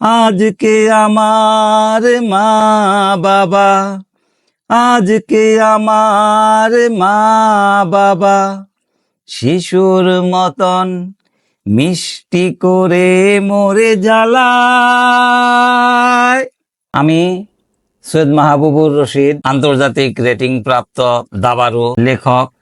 আজকে আমার মা বাবা। আজকে আমার মা বাবা। শিশুর মতন মিষ্টি করে মরে জ্বালায়। আমি সৈয়দ মাহবুবুর রশিদ, আন্তর্জাতিক রেটিং প্রাপ্ত দাবারু লেখক,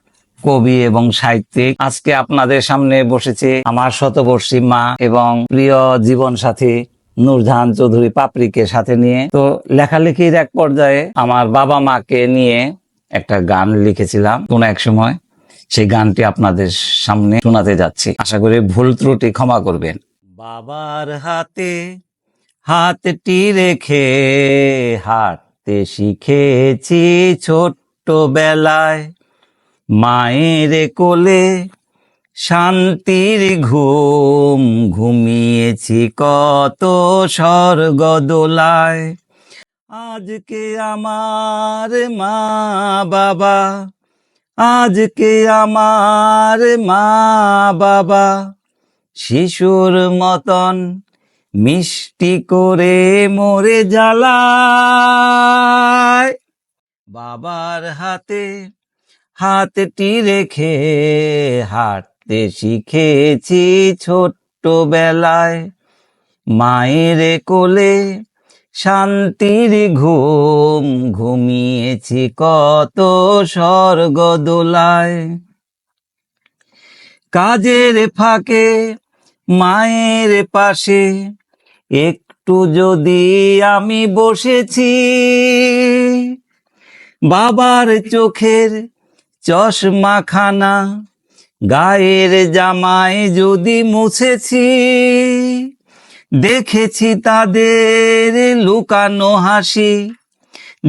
কবি এবং সাহিত্যিক। আজকে আপনাদের সামনে বসেছে আমার শতবর্ষী মা এবং প্রিয় জীবন সাথী নূরজাহান চৌধুরী পাপড়িকে সাথে নিয়ে। তো লেখালেখির এক পর্যায়ে আমার বাবা মাকে নিয়ে একটা গান লিখেছিলাম কোন এক সময়। সেই গানটি আপনাদের সামনে শোনাতে যাচ্ছি। আশা করি ভুল ত্রুটি ক্ষমা করবেন। বাবার হাতে হাতটি রেখে হাঁটতে শিখেছি ছোট্ট বেলায় মায়ের কোলে শান্তির ঘুম ঘুমিয়েছি কত স্বর্গ দোলায়। আজকে আমার মা বাবা, আজকে আমার মা বাবা। শিশুর মতন মিষ্টি করে মরে জ্বালায়। বাবার হাতে হাতটি রেখে হাঁটতে শিখেছি ছোট্ট বেলায় মায়ের কোলে শান্তির ঘুম ঘুমিয়েছি কত স্বর্গ কাজের ফাঁকে মায়ের পাশে একটু যদি আমি বসেছি, বাবার চোখের চশমাখানা গায়ের জামায় যদি মুছেছি দেখেছি তাদের লুকানো হাসি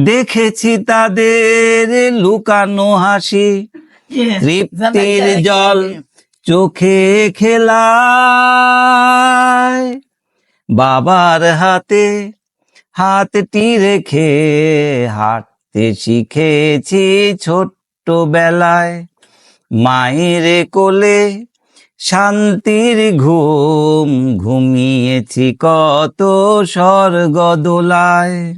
দেখেছি তাদের লুকানো হাসি। তৃপ্তির জল চোখে খেলায় বাবার হাতে হাতটি রেখে হাঁটতে শিখেছি ছোট্ট বেলায় মায়ের কোলে শান্তির ঘুম ঘুমিয়েছি কত স্বর্গ দোলায়।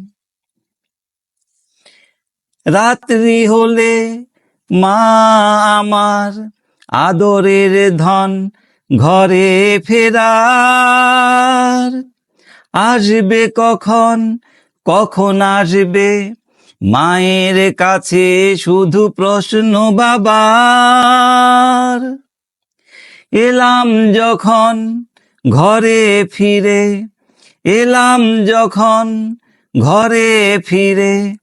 রাত্রি হলে মা আমার আদরের ধন ঘরে ফেরার। আসবে কখন কখন আসবে মায়ের কাছে শুধু প্রশ্ন বাবার। এলাম যখন ঘরে ফিরে, এলাম যখন ঘরে ফিরে,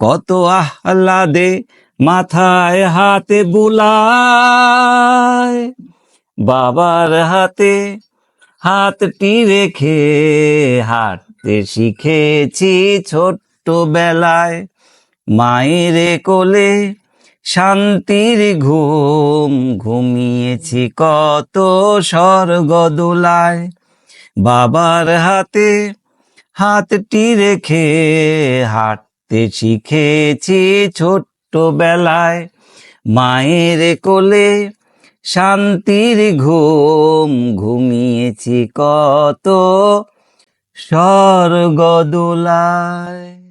কত আহ্লাদে মাথায় হাতে বুলায়। বাবার হাতে হাতটি রেখে হাঁটতে শিখেছি ছোট্ট বেলায় মায়ের কোলে শান্তির ঘুম ঘুমিয়েছি কত স্বর্গ দোলায়। বাবার হাতে হাতটি রেখে হাঁটতে শিখেছি ছোট্ট বেলায় মায়ের কোলে শান্তির ঘুম ঘুমিয়েছি কত স্বর্গ দোলায়।